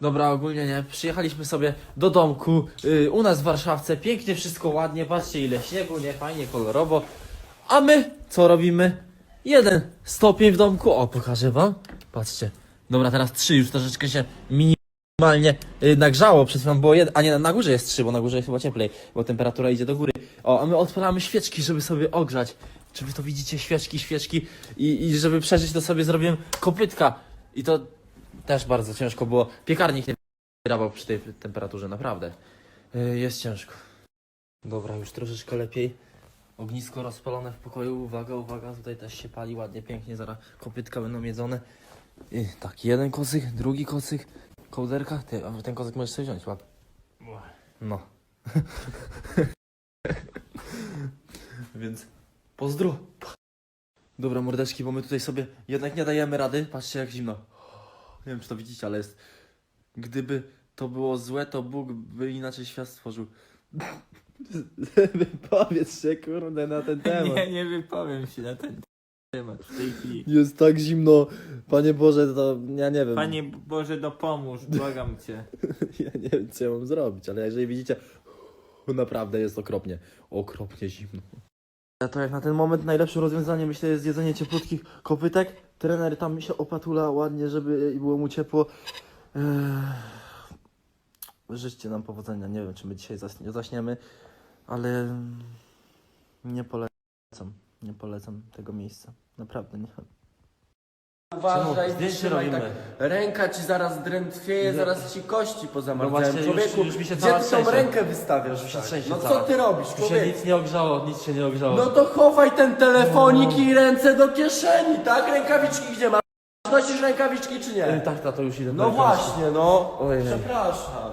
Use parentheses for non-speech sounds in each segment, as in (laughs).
Dobra, ogólnie nie. Przyjechaliśmy sobie do domku y, u nas w Warszawce. Pięknie, wszystko ładnie. Patrzcie ile śniegu, nie? Fajnie, kolorowo. A my co robimy? Jeden stopień w domku. O, pokażę wam. Patrzcie. Dobra, teraz trzy. Już troszeczkę się minimalnie y, nagrzało. Przed chwilą było jeden. A nie, na górze jest trzy, bo na górze jest chyba cieplej, bo temperatura idzie do góry. O, a my odpalamy świeczki, żeby sobie ogrzać. Czy wy to widzicie? Świeczki, świeczki. I, i żeby przeżyć, to sobie zrobiłem kopytka. I to też bardzo ciężko było. Piekarnik nie wyrabiał przy tej temperaturze, naprawdę. Yy, Jest ciężko. Dobra, już troszeczkę lepiej. Ognisko rozpalone w pokoju. Uwaga, uwaga, tutaj też się pali ładnie, pięknie. Zaraz kopytka będą jedzone. I tak, jeden kocyk, drugi kocyk, kołderka. Ty, a ten kocyk możesz sobie wziąć, łap. No. (laughs) Więc pozdro. Dobra, mordeczki, bo my tutaj sobie jednak nie dajemy rady. Patrzcie, jak zimno. Nie wiem, czy to widzicie, ale jest. Gdyby to było złe, to Bóg by inaczej świat stworzył. (laughs) Wypowiedz się, kurde, na ten temat. Nie, nie wypowiem się na ten temat w tej chwili. Jest tak zimno. Panie Boże, to ja nie wiem. Panie Boże, dopomóż, błagam cię. (laughs) Ja nie wiem, co ja mam zrobić, ale jeżeli widzicie, (laughs) naprawdę jest okropnie. Okropnie zimno. To jak na ten moment najlepsze rozwiązanie myślę jest jedzenie cieplutkich kopytek. Trener tam się opatula ładnie, żeby było mu ciepło. Eee... Życzcie nam powodzenia. Nie wiem, czy my dzisiaj zaśnie- zaśniemy, ale nie polecam. Nie polecam tego miejsca. Naprawdę nie. Uważaj, zdjęcie trzymaj robimy. Ręka ci zaraz drętwieje, zaraz ci kości pozamarzają. No właśnie, już- Człowieku, już mi się gdzie cała ty tą trzęsie. rękę wystawiasz? Już się tak? trzęsie No co cała. ty robisz, Tu się nic nie ogrzało, nic się nie ogrzało. No to chowaj ten telefonik i ręce do kieszeni, tak? Rękawiczki gdzie masz? Nosisz rękawiczki czy nie? tak, tato, już idę. No właśnie, no. Ojej. Przepraszam.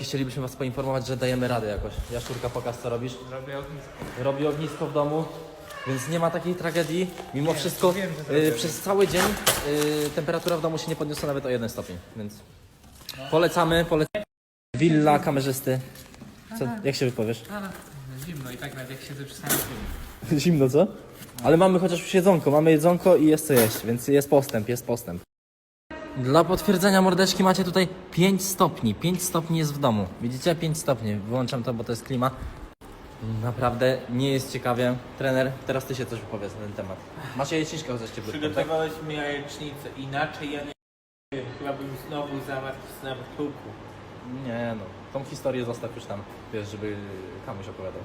Chcielibyśmy was poinformować, że dajemy radę jakoś. Jaszczurka, pokaż co robisz. Robię ognisko. Robi ognisko w domu, więc nie ma takiej tragedii. Mimo wszystko wiem, że y, przez cały dzień y, temperatura w domu się nie podniosła nawet o jeden stopień, więc polecamy, polecamy. Willa kamerzysty. Co, jak się wypowiesz? No, zimno i tak nawet jak siedzę przy samym filmie. (laughs) Zimno, co? Ale mamy chociaż już jedzonko, mamy jedzonko i jest co jeść, więc jest postęp, jest postęp. Dla potwierdzenia mordeczki macie tutaj 5 stopni. 5 stopni jest w domu. Widzicie? 5 stopni. Wyłączam to, bo to jest klima. Naprawdę nie jest ciekawie. Trener, teraz ty się coś wypowiedz na ten temat. Masz jajeczniczkę chociaż ciepłą, tak? Przygotowałeś mi jajecznicę, inaczej ja nie wiem, chyba bym znowu zamarł w snartuku. Nie no, tą historię zostaw już tam, wiesz, żeby Kamuś opowiadał.